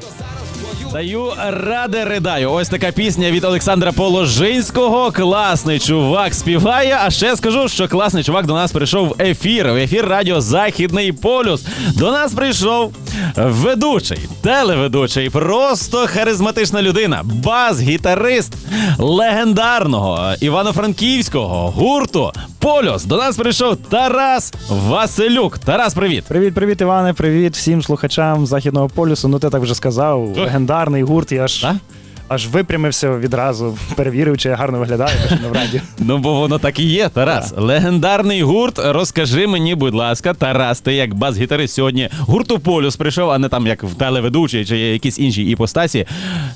とさ Даю ради ридаю. Ось така пісня від Олександра Положинського. Класний чувак співає. А ще скажу, що класний чувак до нас прийшов в ефір. В ефір радіо Західний полюс. До нас прийшов ведучий, телеведучий, просто харизматична людина, бас-гітарист легендарного івано-франківського гурту Полюс. До нас прийшов Тарас Василюк. Тарас, привіт. Привіт, привіт, Іване. Привіт всім слухачам західного полюсу. Ну ти так вже сказав. Легендарний гурт. Я аж, А? аж випрямився відразу, перевірив, чи я гарно виглядаю бачу, на враді. Ну, бо воно так і є, Тарас. Легендарний гурт. Розкажи мені, будь ласка, Тарас, ти як бас-гітарист сьогодні гурту Полюс прийшов, а не там як в телеведучий чи якісь інші іпостасі.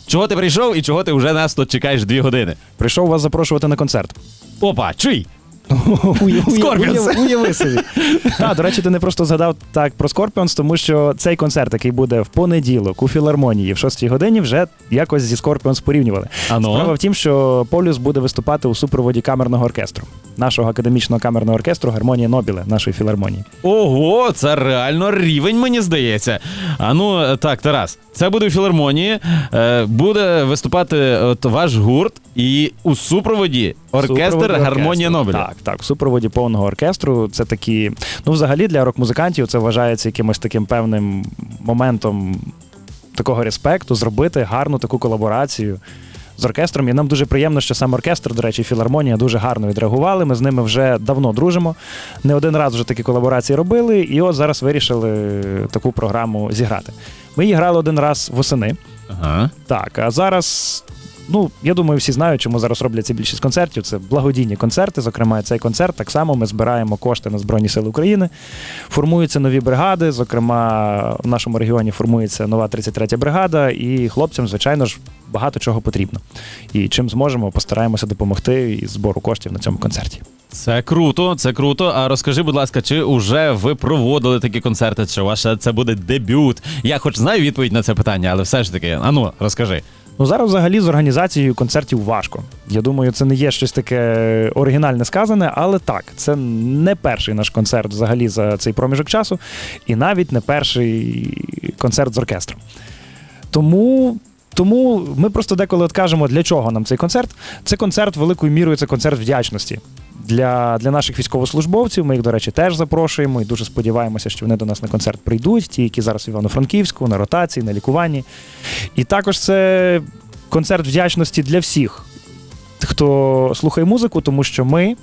Чого ти прийшов і чого ти вже нас тут чекаєш дві години? Прийшов вас запрошувати на концерт. Опа, чий? Скорпіонс. Уяви собі. Так, до речі, ти не просто згадав так про Скорпіонс, тому що цей концерт, який буде в понеділок у філармонії в 6 годині, вже якось зі Скорпіонс порівнювали. Справа в тім, що Полюс буде виступати у супроводі камерного оркестру, нашого академічного камерного оркестру Гармонія Нобіле, нашої філармонії. Ого, це реально рівень, мені здається. А ну так, Тарас, це буде у філармонії. Е, буде виступати от ваш гурт, і у супроводі оркестр Гармонія. Нобеля. Так, так, в супроводі повного оркестру. Це такі. Ну, взагалі, для рок-музикантів це вважається якимось таким певним моментом такого респекту, зробити гарну таку колаборацію. З оркестром, і нам дуже приємно, що сам оркестр, до речі, філармонія дуже гарно відреагували. Ми з ними вже давно дружимо. Не один раз вже такі колаборації робили, і от зараз вирішили таку програму зіграти. Ми її грали один раз восени. Ага. Так, а зараз, ну я думаю, всі знають, чому зараз робляться більшість концертів. Це благодійні концерти. Зокрема, цей концерт так само ми збираємо кошти на Збройні Сили України. Формуються нові бригади. Зокрема, в нашому регіоні формується нова 33-я бригада, і хлопцям, звичайно ж, багато чого потрібно. І чим зможемо, постараємося допомогти із збору коштів на цьому концерті. Це круто, це круто. А розкажи, будь ласка, чи вже ви проводили такі концерти? Чи ваше це буде дебют? Я хоч знаю відповідь на це питання, але все ж таки, ану, розкажи. Ну зараз взагалі з організацією концертів важко. Я думаю, це не є щось таке оригінальне сказане, але так, це не перший наш концерт взагалі за цей проміжок часу, і навіть не перший концерт з оркестром. Тому. Тому ми просто деколи от кажемо, для чого нам цей концерт. Це концерт великою мірою, це концерт вдячності для, для наших військовослужбовців. Ми їх, до речі, теж запрошуємо і дуже сподіваємося, що вони до нас на концерт прийдуть, ті, які зараз в Івано-Франківську, на ротації, на лікуванні. І також це концерт вдячності для всіх, хто слухає музику, тому що ми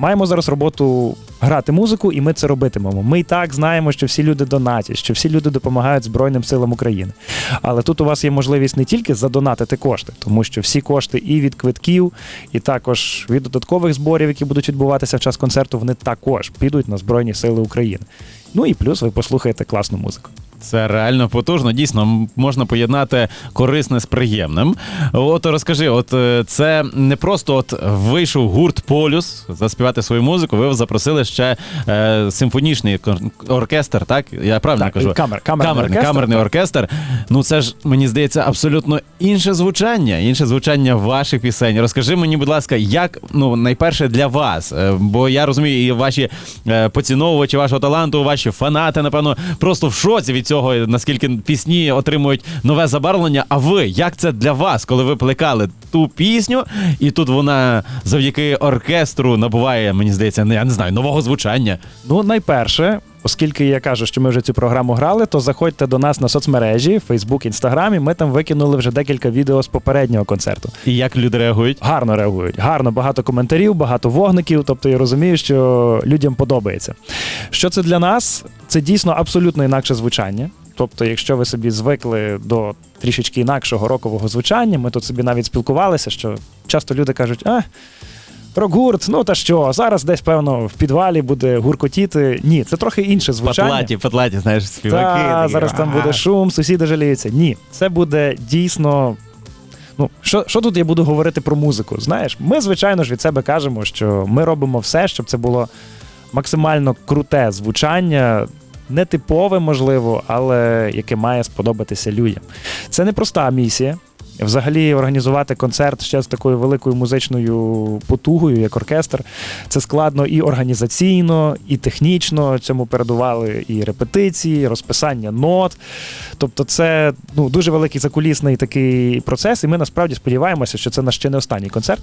маємо зараз роботу грати музику, і ми це робитимемо. Ми і так знаємо, що всі люди донатять, що всі люди допомагають Збройним силам України. Але тут у вас є можливість не тільки задонатити кошти, тому що всі кошти і від квитків, і також від додаткових зборів, які будуть відбуватися в час концерту, вони також підуть на Збройні Сили України. Ну і плюс ви послухаєте класну музику. Це реально потужно. Дійсно, можна поєднати корисне з приємним. От розкажи, от е, це не просто от вийшов гурт Полюс заспівати свою музику. Ви запросили ще е, симфонічний оркестр, так? Я правильно Так, кажу? камер- камерний камерний, оркестр, камерний так. оркестр. Ну це ж мені здається абсолютно інше звучання, інше звучання ваших пісень. Розкажи мені, будь ласка, як ну найперше для вас, Е, бо я розумію, і ваші е, поціновувачі вашого таланту, ваші фанати, напевно, просто в шоці від цього, наскільки пісні отримують нове забарвлення. А ви як це для вас, коли ви плекали ту пісню, і тут вона завдяки оркестру набуває, мені здається, я не знаю, нового звучання. Ну, найперше, оскільки я кажу, що ми вже цю програму грали, то заходьте до нас на соцмережі, Facebook, Instagram, і ми там викинули вже декілька відео з попереднього концерту. І як люди реагують? Гарно реагують, гарно, багато коментарів, багато вогників. Тобто я розумію, що людям подобається. Що це для нас? Це дійсно абсолютно інакше звучання. Тобто, якщо ви собі звикли до трішечки інакшого рокового звучання, ми тут собі навіть спілкувалися, що часто люди кажуть, а. Рок-гурт, ну та що, зараз десь, певно, в підвалі буде гуркотіти. Ні, це трохи інше звучання. Патлаті, патлаті, знаєш, співаки. Та, такі, зараз там буде шум, сусіди жаліються. Ні, це буде дійсно. Ну, що, що тут я буду говорити про музику? Знаєш, ми, звичайно ж, від себе кажемо, що ми робимо все, щоб це було максимально круте звучання, нетипове, можливо, але яке має сподобатися людям. Це не проста місія. Взагалі організувати концерт ще з такою великою музичною потугою, як оркестр, це складно і організаційно, і технічно. Цьому передували і репетиції, і розписання нот. Тобто, це ну, дуже великий закулісний такий процес, і ми насправді сподіваємося, що це наш ще не останній концерт.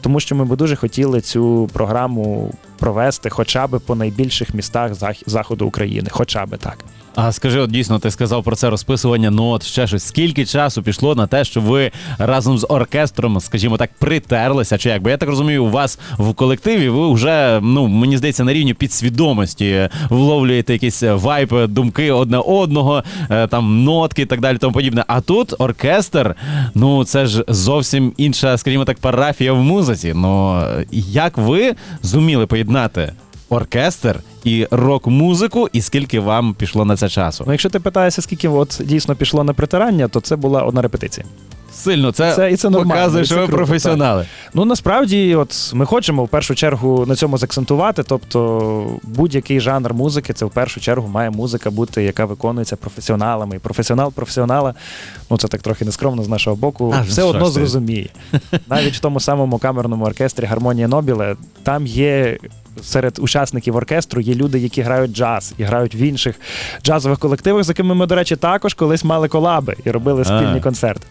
Тому що ми би дуже хотіли цю програму провести хоча б по найбільших містах заходу України, хоча б так. А скажи, от дійсно, ти сказав про це розписування нот, ще щось. Скільки часу пішло на те, щоб ви разом з оркестром, скажімо так, притерлися? Чи як? Бо я так розумію, у вас в колективі ви вже, ну мені здається, на рівні підсвідомості вловлюєте якісь вайп, думки одне одного, е, там нотки і так далі, тому подібне. А тут оркестр, ну це ж зовсім інша, скажімо так, парафія в музиці. Ну як ви зуміли поєднати? Оркестр і рок-музику, і скільки вам пішло на це часу? Ну, якщо ти питаєшся, скільки от дійсно пішло на притирання, то це була одна репетиція. Сильно, це, Це- і це нормально, показує, і що ви круто, професіонали. Ну насправді, от ми хочемо в першу чергу на цьому закцентувати. Тобто, будь-який жанр музики, це в першу чергу має музика бути, яка виконується професіоналами. І професіонал професіонала, ну це так трохи нескромно з нашого боку, А, все одно ти. зрозуміє. Навіть в тому самому камерному оркестрі Гармонія Нобіле там є. Серед учасників оркестру є люди, які грають джаз і грають в інших джазових колективах, з якими ми, до речі, також колись мали колаби і робили спільні А. концерти.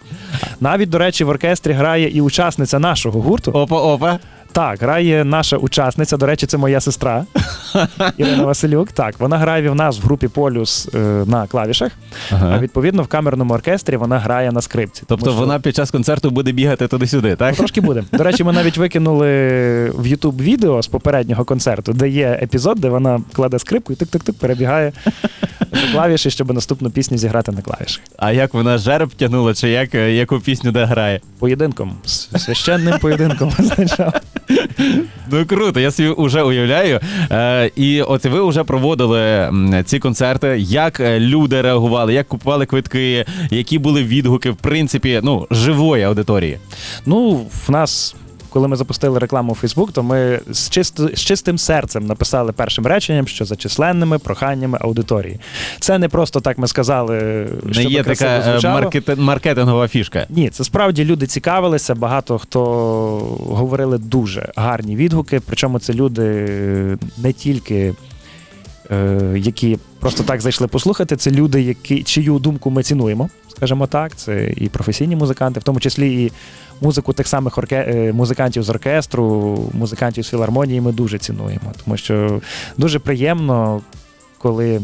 Навіть, до речі, в оркестрі грає і учасниця нашого гурту. Опа, опа. Так, грає наша учасниця. До речі, це моя сестра Ірина Василюк. Так, вона грає в нас в групі Полюс е, на клавішах. А відповідно в камерному оркестрі вона грає на скрипці. Тобто Тому що- вона під час концерту буде бігати туди-сюди, так? Ну, трошки буде. До речі, ми навіть викинули в YouTube відео з попереднього концерту, де є епізод, де вона кладе скрипку і тик-тик-тик перебігає клавіші, щоб наступну пісню зіграти на клавішах. А як вона жереб тягнула, чи як, е, яку пісню де грає? Поєдинком, священним поєдинком визначав. Ну круто, я собі вже уявляю. Е, і от ви вже проводили ці концерти. Як е, люди реагували, як купували квитки, які були відгуки, в принципі, ну, живої аудиторії. Ну, в нас. Коли ми запустили рекламу у Фейсбук, то ми з, чисто, з чистим серцем написали першим реченням, що за численними проханнями аудиторії. Це не просто так ми сказали, Не є така е, маркет- маркетингова фішка. Ні, це справді люди цікавилися. Багато хто говорили дуже гарні відгуки. Причому це люди не тільки. е, Які просто так зайшли послухати, це люди, які, чию думку ми цінуємо, скажімо так. Це і професійні музиканти, в тому числі і музику тих самих орке... е, музикантів з оркестру, музикантів з філармонії ми дуже цінуємо. Тому що дуже приємно, коли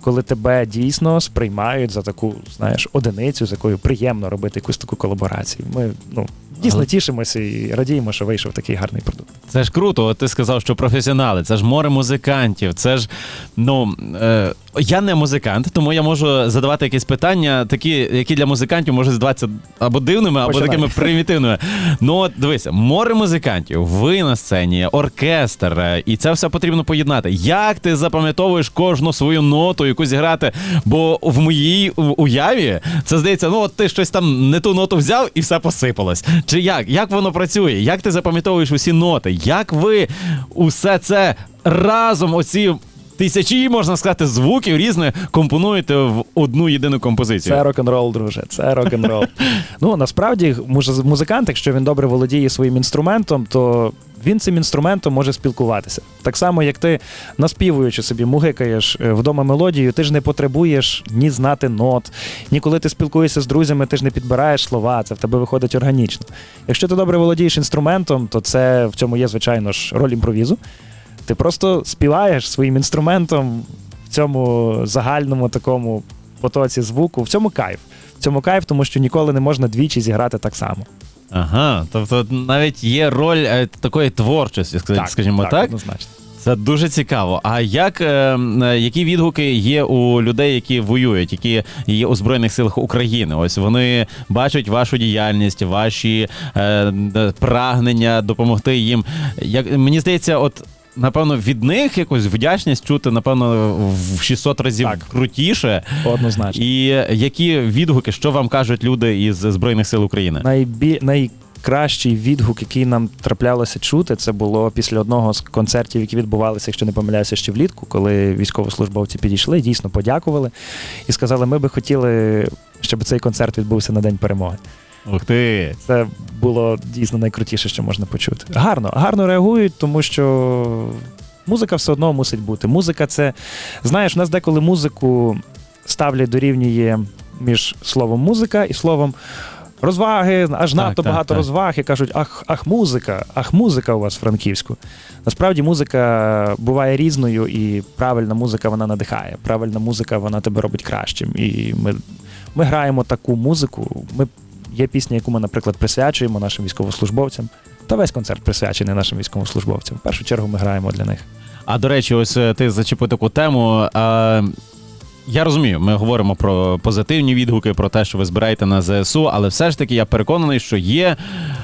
коли тебе дійсно сприймають за таку, знаєш, одиницю, з якою приємно робити якусь таку колаборацію. Ми ну дійсно Але- тішимося і радіємо, що вийшов такий гарний продукт. Це ж круто. От ти сказав, що професіонали, це ж море музикантів. Це ж ну е, я не музикант, тому я можу задавати якісь питання, такі, які для музикантів можуть здаватися або дивними, або Починай. такими примітивними. Ну от дивися, море музикантів, ви на сцені, оркестр, е, і це все потрібно поєднати. Як ти запам'ятовуєш кожну свою ноту, яку зіграти? Бо в моїй уяві це здається, ну от ти щось там не ту ноту взяв і все посипалось. Чи як? Як воно працює? Як ти запам'ятовуєш усі ноти? Як ви усе це разом, оці тисячі, можна сказати, звуків різних компонуєте в одну єдину композицію? Це рок-н-рол, друже. Це рок-н-рол. ну насправді музикант, якщо він добре володіє своїм інструментом, то він цим інструментом може спілкуватися. Так само, як ти наспівуючи собі, мугикаєш е, вдома мелодію, ти ж не потребуєш ні знати нот, ні коли ти спілкуєшся з друзями, ти ж не підбираєш слова, це в тебе виходить органічно. Якщо ти добре володієш інструментом, то це в цьому є, звичайно ж, роль імпровізу. Ти просто співаєш своїм інструментом в цьому загальному такому потоці звуку. В цьому кайф. В цьому кайф, тому що ніколи не можна двічі зіграти так само. Ага, тобто навіть є роль е, такої творчості, скажімо скажімо так. Однозначно. Це дуже цікаво. А як е, е, які відгуки є у людей, які воюють, які є у збройних силах України? Ось вони бачать вашу діяльність, ваші е, прагнення допомогти їм. Як мені здається, от. Напевно, від них якусь вдячність чути, напевно, в 600 разів Так. крутіше. Однозначно. І які відгуки, що вам кажуть люди із Збройних сил України? Найбі... Найкращий відгук, який нам траплялося чути, це було після одного з концертів, які відбувалися, якщо не помиляюся, ще влітку, коли військовослужбовці підійшли, дійсно подякували і сказали, ми би хотіли щоб цей концерт відбувся на день перемоги. Ух ти. Це було дійсно найкрутіше, що можна почути. Гарно, гарно реагують, тому що музика все одно мусить бути. Музика це, знаєш, у нас деколи музику ставлять дорівнює між словом музика і словом. Розваги, аж надто так, багато так. розваг і кажуть, ах, ах, музика, ах, музика у вас в Франківську. Насправді музика буває різною, і правильна музика вона надихає. Правильна музика вона тебе робить кращим. І ми, ми граємо таку музику. Ми, є пісня, яку ми, наприклад, присвячуємо нашим військовослужбовцям. Та весь концерт присвячений нашим військовослужбовцям. В першу чергу ми граємо для них. А до речі, ось е, ти зачепив таку тему. Я розумію, ми говоримо про позитивні відгуки, про те, що ви збираєте на ЗСУ, але все ж таки я переконаний, що є,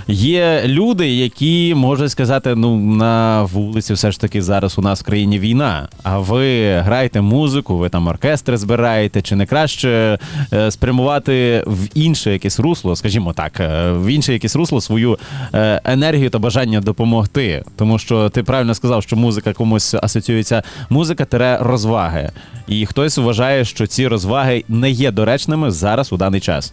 є люди, які можуть сказати: ну на вулиці, все ж таки зараз у нас в країні війна. А ви граєте музику, ви там оркестри збираєте, чи не краще е, спрямувати в інше якесь русло, скажімо так, е, в інше якесь русло свою е, енергію та бажання допомогти. Тому що ти правильно сказав, що музика комусь асоціюється музика тере розваги. І хтось вважає, що ці розваги не є доречними зараз у даний час.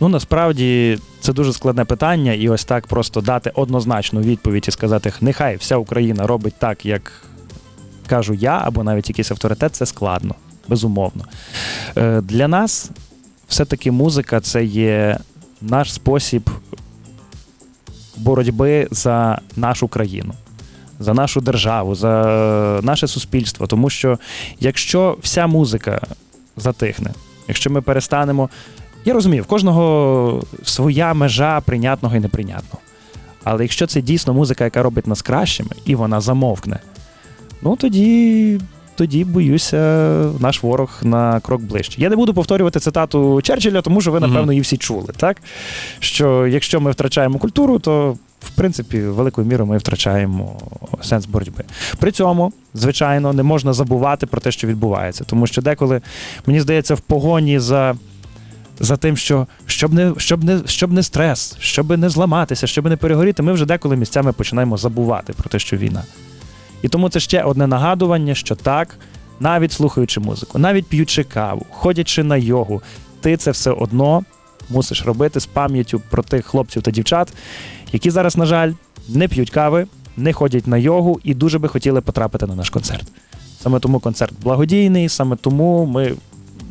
Ну насправді це дуже складне питання, і ось так просто дати однозначну відповідь і сказати, нехай вся Україна робить так, як кажу я, або навіть якийсь авторитет, це складно, безумовно. Е, Для нас все-таки музика це є наш спосіб боротьби за нашу країну. За нашу державу, за наше суспільство. Тому що якщо вся музика затихне, якщо ми перестанемо я розумію, в кожного своя межа прийнятного і неприйнятного. Але якщо це дійсно музика, яка робить нас кращими, і вона замовкне, ну тоді, тоді боюся, наш ворог на крок ближче. Я не буду повторювати цитату Черчилля, тому що ви, напевно, її всі чули, так? Що якщо ми втрачаємо культуру, то в принципі, великою мірою ми втрачаємо сенс боротьби. При цьому, звичайно, не можна забувати про те, що відбувається. Тому що деколи, мені здається, в погоні за за тим, що щоб не, щоб, не, щоб не стрес, щоб не зламатися, щоб не перегоріти, ми вже деколи місцями починаємо забувати про те, що війна. І тому це ще одне нагадування, що так, навіть слухаючи музику, навіть п'ючи каву, ходячи на йогу, ти це все одно мусиш робити з пам'яттю про тих хлопців та дівчат, які зараз, на жаль, не п'ють кави, не ходять на йогу і дуже би хотіли потрапити на наш концерт. Саме тому концерт благодійний, саме тому ми,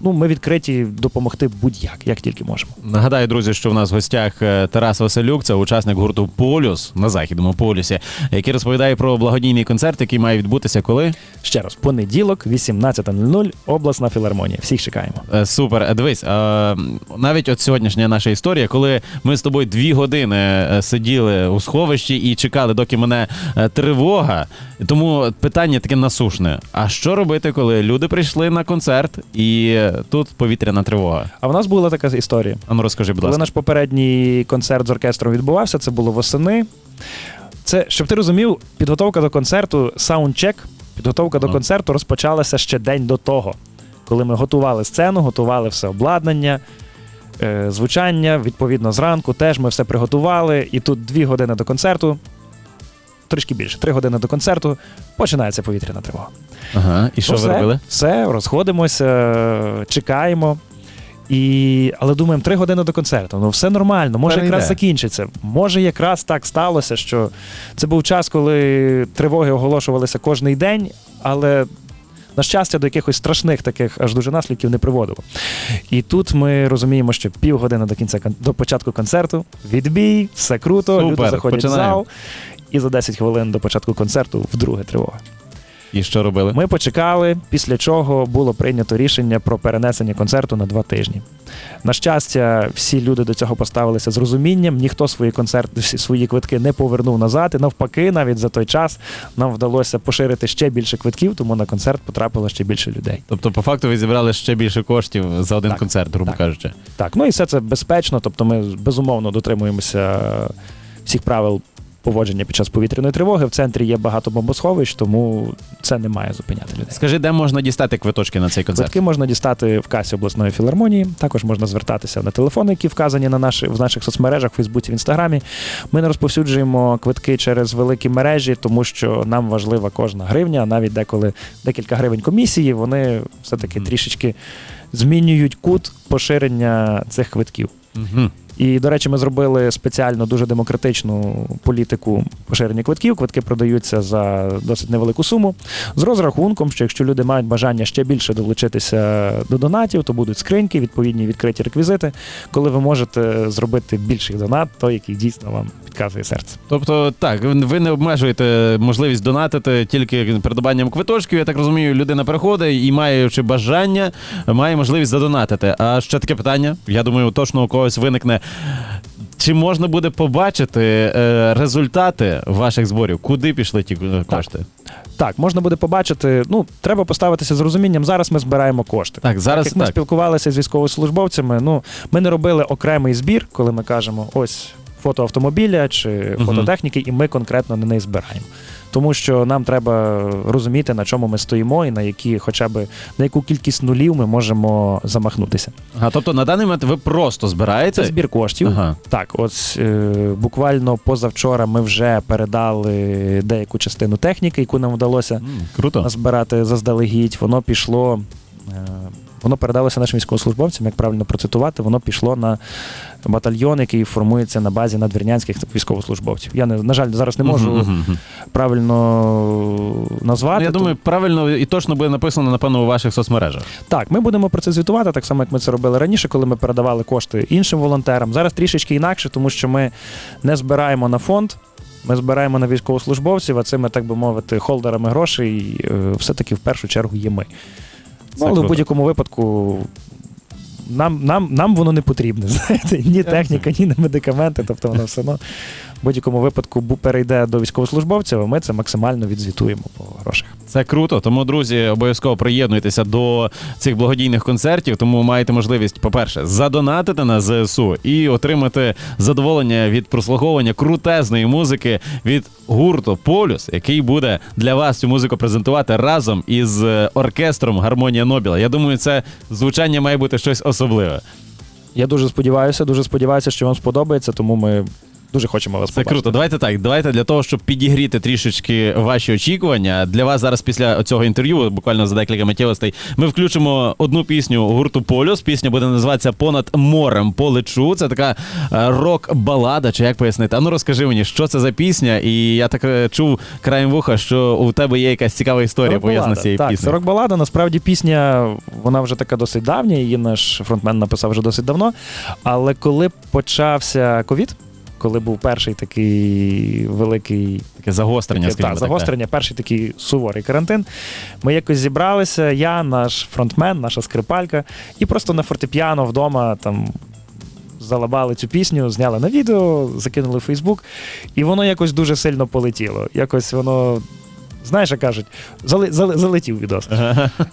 ну, ми відкриті допомогти будь-як, як тільки можемо. Нагадаю, друзі, що в нас в гостях е, Тарас Василюк, це учасник гурту Полюс на західному полюсі, який розповідає про благодійний концерт, який має відбутися коли. Ще раз, понеділок, 18.00, обласна філармонія. Всіх чекаємо. Е, Супер, Е, дивись, навіть от сьогоднішня наша історія, коли ми з тобою дві години сиділи у сховищі і чекали, доки мене тривога. Тому питання таке насушне: а що робити, коли люди прийшли на концерт і тут повітряна тривога? А в нас була така історія. Ану розкажи, будь Коли ласка. наш попередній концерт з оркестром відбувався, це було восени. Це, щоб ти розумів, підготовка до концерту, саундчек, підготовка до концерту розпочалася ще день до того, коли ми готували сцену, готували все обладнання, е, звучання. Відповідно, зранку теж ми все приготували. І тут дві години до концерту, трішки більше, три години до концерту, починається повітряна тривога. Ага, і що Ну, ви все, робили? Все, розходимося, чекаємо. І... Але думаємо, три години до концерту. Ну, все нормально, може Та якраз йде. закінчиться. Може, якраз так сталося, що це був час, коли тривоги оголошувалися кожний день, але. На щастя, до якихось страшних таких аж дуже наслідків не приводило. І тут ми розуміємо, що півгодини до кінця до початку концерту, відбій, все круто, люди заходять починаємо. в зал, і за 10 хвилин до початку концерту вдруге тривога. І що робили? Ми почекали, після чого було прийнято рішення про перенесення концерту на два тижні. На щастя, всі люди до цього поставилися з розумінням. Ніхто свої концерти, свої квитки не повернув назад. І навпаки, навіть за той час нам вдалося поширити ще більше квитків, тому на концерт потрапило ще більше людей. Тобто, по факту, ви зібрали ще більше коштів за один Так, концерт, грубо так. кажучи. Так, ну і все це безпечно. Тобто, ми безумовно дотримуємося всіх правил. Поводження під час повітряної тривоги в центрі є багато бомбосховищ, тому це не має зупиняти людей. Скажи, де можна дістати квиточки на цей концерт? Квитки можна дістати в касі обласної філармонії. Також можна звертатися на телефони, які вказані на наші, в наших соцмережах, в Фейсбуці, в Інстаграмі. Ми не розповсюджуємо квитки через великі мережі, тому що нам важлива кожна гривня, навіть деколи декілька гривень комісії, вони все-таки Мгм. трішечки змінюють кут поширення цих квитків. Угу. І, до речі, ми зробили спеціально дуже демократичну політику поширення квитків. Квитки продаються за досить невелику суму. З розрахунком, що якщо люди мають бажання ще більше долучитися до донатів, то будуть скриньки, відповідні відкриті реквізити, коли ви можете зробити більший донат, той, який дійсно вам підказує серце. Тобто, так, ви не обмежуєте можливість донатити тільки придбанням квиточків. Я так розумію, людина приходить і, маючи бажання, має можливість задонатити. А ще таке питання. Я думаю, точно у когось виникне. Чи можна буде побачити е, результати ваших зборів? Куди пішли ті кошти? Так, можна буде побачити. Ну, треба поставитися з розумінням. Зараз ми збираємо кошти. Так, зараз так, як ми спілкувалися з військовослужбовцями, ну ми не робили окремий збір, коли ми кажемо ось фото автомобіля чи фототехніки, і ми конкретно на неї збираємо. Тому що нам треба розуміти, на чому ми стоїмо, і на які, хоча б на яку кількість нулів ми можемо замахнутися. А тобто на даний момент ви просто збираєте? Це збір коштів. Ага. Так, от е, буквально позавчора ми вже передали деяку частину техніки, яку нам вдалося М, Круто. збирати заздалегідь. Воно пішло. е, Воно передалося нашим військовослужбовцям, як правильно процитувати, воно пішло на батальйон, який формується на базі надвірнянських військовослужбовців. Я не на жаль зараз не можу мгм, мгм. правильно назвати. Ну, я думаю, правильно і точно буде написано, напевно, у ваших соцмережах. Так, ми будемо про це звітувати, так само, як ми це робили раніше, коли ми передавали кошти іншим волонтерам. Зараз трішечки інакше, тому що ми не збираємо на фонд. Ми збираємо на військовослужбовців, а цими, так би мовити, холдерами грошей е, все-таки в першу чергу є ми. Це Ну, але в будь-якому випадку нам, нам, нам воно не потрібне. Знаєте, ні техніка, ні медикаменти. Тобто воно все одно в будь-якому випадку перейде до військовослужбовців, а ми це максимально відзвітуємо по грошах. Це круто. Тому, друзі, обов'язково приєднуйтеся до цих благодійних концертів. Тому маєте можливість, по-перше, задонатити на ЗСУ і отримати задоволення від прослуховування крутезної музики від гурту Полюс, який буде для вас цю музику презентувати разом із е, оркестром Гармонія Нобіла. Я думаю, це звучання має бути щось особливе. Я дуже сподіваюся, дуже сподіваюся, що вам сподобається, тому ми дуже хочемо вас Це побачити. круто. Давайте так. Давайте для того, щоб підігріти трішечки ваші очікування. Для вас зараз після цього інтерв'ю, буквально за декілька миттєвостей, ми включимо одну пісню гурту Полюс. Пісня буде називатися Понад морем полечу. Це така е, рок-балада, чи як пояснити? А ну розкажи мені, що це за пісня? І я так е, чув краєм вуха, що у тебе є якась цікава історія пов'язана з цією так, це піснею. рок-балада. Насправді пісня вона вже така досить давня. Її наш фронтмен написав вже досить давно. Але коли почався ковід, коли був перший такий великий Таке загострення, таке, скажімо та, так. загострення, перший такий суворий карантин. Ми якось зібралися, я, наш фронтмен, наша скрипалька, і просто на фортепіано вдома там. Залабали цю пісню, зняли на відео, закинули в Фейсбук, і воно якось дуже сильно полетіло. Якось воно, знаєш, як кажуть, зали, зали, залетів відос.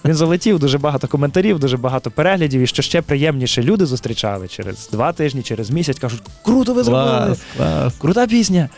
Він залетів, дуже багато коментарів, дуже багато переглядів. І що ще приємніше, люди зустрічали через два тижні, через місяць, кажуть, круто ви зробили! Клас, клас. Крута пісня.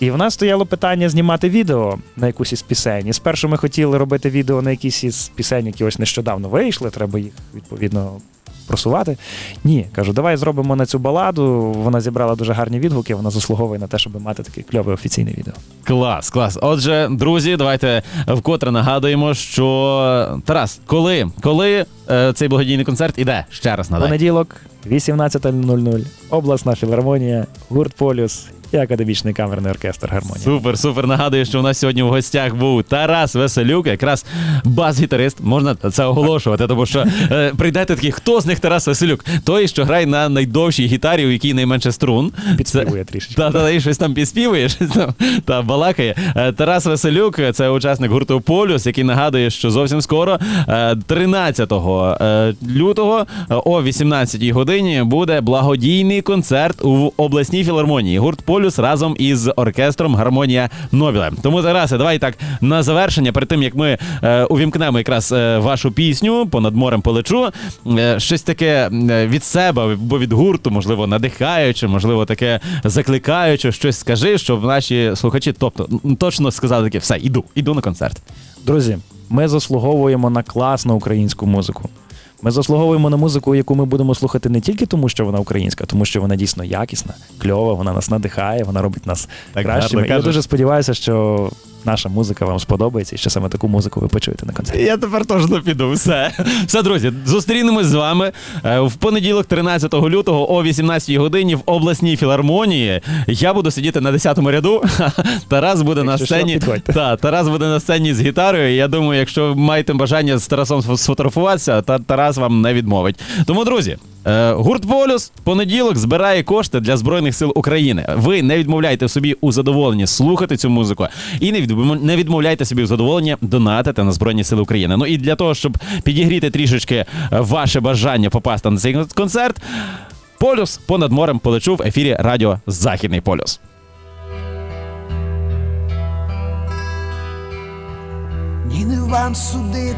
І в нас стояло питання знімати відео на якусь із пісень. І спершу ми хотіли робити відео на якісь із пісень, які ось нещодавно вийшли, треба їх відповідно просувати. Ні, кажу, давай зробимо на цю баладу. Вона зібрала дуже гарні відгуки, вона заслуговує на те, щоб мати таке кльове офіційне відео. Клас, клас. Отже, друзі, давайте вкотре нагадуємо, що Тарас, коли, коли е, цей благодійний концерт іде? Ще раз надай. Понеділок, 18.00, обласна філармонія, гурт Полюс і академічний камерний оркестр Гармонія. Супер, супер. Нагадую, що у нас сьогодні в гостях був Тарас Веселюк, якраз бас-гітарист. Можна це оголошувати, тому що е, прийдете такі, хто з них Тарас Веселюк? Той, що грає на найдовшій гітарі, у якій найменше струн. Підспівує трішечки. Та, та, та, і щось там підспівує, щось там та балакає. Е, Тарас Веселюк, це учасник гурту Полюс, який нагадує, що зовсім скоро, е, 13 е, лютого е, о 18 годині буде благодійний концерт у обласній філармонії. Гурт Полюс разом із оркестром Гармонія Нобіла. Тому Тарасе, давай так на завершення, перед тим як ми е, увімкнемо якраз е, вашу пісню понад морем полечу. е, щось таке е, від себе або від гурту, можливо, надихаюче, можливо, таке закликаюче, щось скажи, щоб наші слухачі, тобто точно сказали таке, все, іду, іду на концерт. Друзі, ми заслуговуємо на класну українську музику. Ми заслуговуємо на музику, яку ми будемо слухати не тільки тому, що вона українська, тому що вона дійсно якісна, кльова, вона нас надихає, вона робить нас Так кращими. гарно я дуже сподіваюся, що наша музика вам сподобається, і що саме таку музику ви почуєте на концерті. Я тепер точно піду. Все. Все, друзі, зустрінемось з вами е, в понеділок, 13 лютого о 18 годині в обласній філармонії. Я буду сидіти на 10-му ряду. Тарас буде на Якщо що, сцені. підходьте. Та, Тарас буде на сцені з гітарою. Я думаю, якщо маєте бажання з Тарасом сфотографуватися, та Тарас вам не відмовить. Тому, друзі. Е, Гурт Полюс понеділок збирає кошти для збройних сил України. Ви не відмовляйте собі у задоволенні слухати цю музику і не відмовляйте собі у задоволенні донатити на збройні сили України. Ну і для того, щоб підігріти трішечки е, ваше бажання попасти на цей концерт. Полюс понад морем полечу в ефірі Радіо Західний Полюс. Ні, не вам судити.